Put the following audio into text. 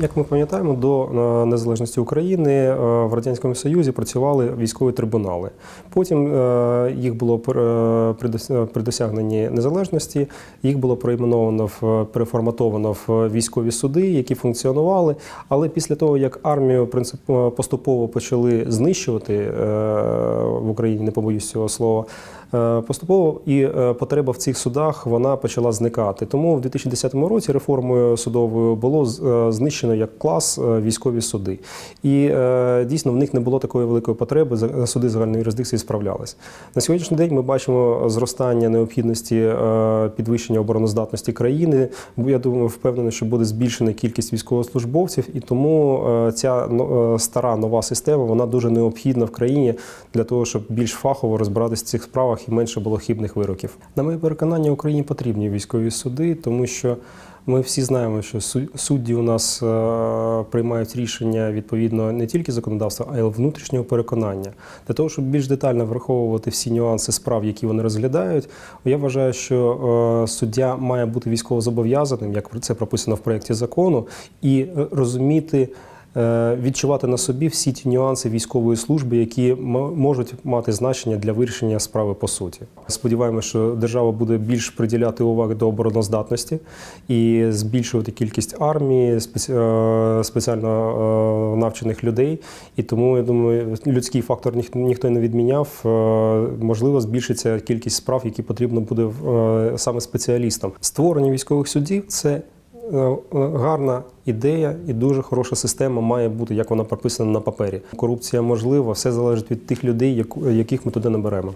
Як ми пам'ятаємо, до е, незалежності України е, в радянському Союзі працювали військові трибунали. Потім е, їх було при досягненні незалежності. Їх було проіменовано в переформатовано в військові суди, які функціонували. Але після того, як армію принцип поступово почали знищувати в Україні, не побоюсь цього слова. Поступово і потреба в цих судах вона почала зникати. Тому в 2010 році реформою судовою було з- е, як клас е, військові суди. І е, дійсно в них не було такої великої потреби. Суди загальної юрисдикції справлялись. На сьогоднішній день ми бачимо зростання необхідності е, підвищення обороноздатності країни. Я думаю, впевнений, що буде збільшена кількість військовослужбовців, і тому ця ну, стара нова система вона дуже необхідна в країні для того, щоб більш фахово розбиратися в цих справах і менше було хибних вироків. На моє переконання, Україні потрібні військові суди, тому що. Ми всі знаємо, що су- судді у нас е, приймають рішення відповідно не тільки законодавства, а й внутрішнього переконання. Для того, щоб більш детально враховувати всі нюанси справ, які вони розглядають, я вважаю, що е, суддя має бути військовозобов'язаним, як це прописано в проєкті закону, і е, розуміти. Е, Відчувати на собі всі ті нюанси військової служби, які можуть мати значення для вирішення справи по суті. Сподіваємося, що держава буде більш приділяти уваги до обороноздатності і збільшувати кількість армії, е, спеціально е, навчених людей. І тому я думаю, людський фактор ніх- ніхто не відміняв. Можливо, збільшиться кількість справ, які потрібно буде саме спеціалістам. Створення військових судів це. Е, е, гарна ідея і дуже хороша система має бути, як вона прописана на папері. Корупція можлива, все залежить від тих людей, яких ми туди наберемо.